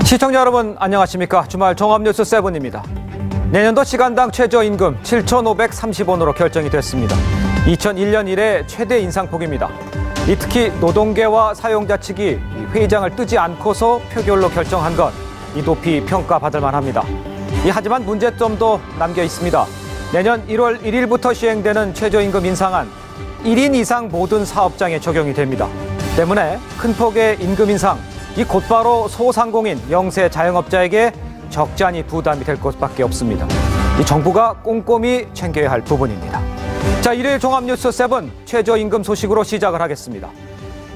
시청자 여러분 안녕하십니까 주말 종합뉴스 세븐입니다. 내년도 시간당 최저임금 7,530원으로 결정이 됐습니다. 2001년 이래 최대 인상폭입니다. 이 특히 노동계와 사용자 측이 회의장을 뜨지 않고서 표결로 결정한 것이 높이 평가받을 만합니다. 이 하지만 문제점도 남겨 있습니다. 내년 1월 1일부터 시행되는 최저임금 인상안 1인 이상 모든 사업장에 적용이 됩니다. 때문에 큰 폭의 임금 인상, 이 곧바로 소상공인, 영세 자영업자에게 적잖이 부담이 될 것밖에 없습니다. 이 정부가 꼼꼼히 챙겨야 할 부분입니다. 자, 일요일 종합뉴스 세븐 최저임금 소식으로 시작을 하겠습니다.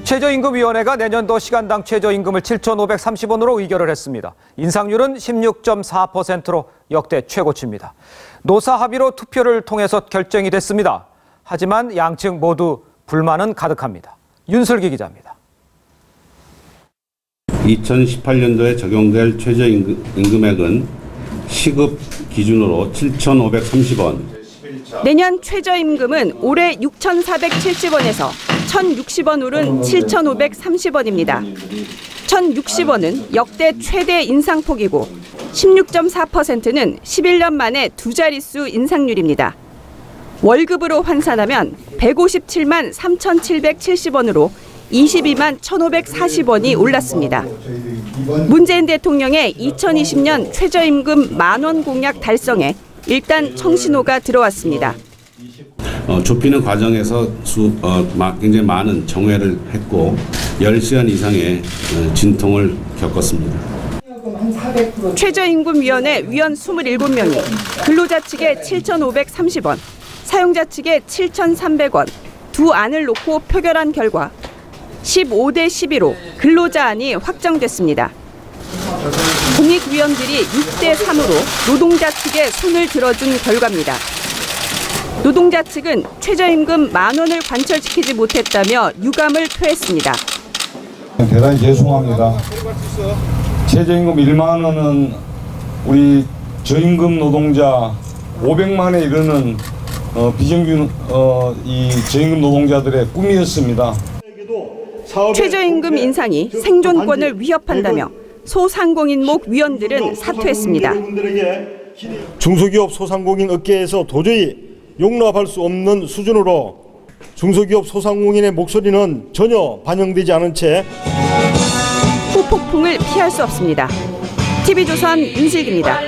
최저임금위원회가 내년도 시간당 최저임금을 7,530원으로 의결을 했습니다. 인상률은 16.4%로 역대 최고치입니다. 노사 합의로 투표를 통해서 결정이 됐습니다. 하지만 양측 모두 불만은 가득합니다. 윤슬기 기자입니다. 2018년도에 적용될 최저임금액은 시급 기준으로 7,530원, 내년 최저임금은 올해 6,470원에서 1,060원 오른 7,530원입니다. 1,060원은 역대 최대 인상폭이고 16.4%는 11년 만에 두 자릿수 인상률입니다. 월급으로 환산하면 157만 3,770원으로 22만 1,540원이 올랐습니다. 문재인 대통령의 2020년 최저임금 만원 공약 달성에 일단 청신호가 들어왔습니다. 어, 좁히는 과정에서 수, 어, 마, 굉장히 많은 정회를 했고 10시간 이상의 어, 진통을 겪었습니다. 최저임금위원회 위원 27명이 근로자 측에 7,530원, 사용자 측에 7,300원 두 안을 놓고 표결한 결과 15대 11로 근로자 안이 확정됐습니다. 공익위원들이 6대 3으로 노동자 측에 손을 들어준 결과입니다. 노동자 측은 최저임금 만 원을 관철시키지 못했다며 유감을 표했습니다. 대단히 죄송합니다. 최저임금 1만 원은 우리 저임금 노동자 500만에 이르는 어, 비정규 어, 이 저임금 노동자들의 꿈이었습니다. 최저임금 인상이 생존권을 위협한다며 소상공인목 위원들은 사퇴했습니다. 중소기업 소상공인 업계에서 도저히 용납할 수 없는 수준으로 중소기업 소상공인의 목소리는 전혀 반영되지 않은 채 후폭풍을 피할 수 없습니다. TV조선 윤슬기입니다.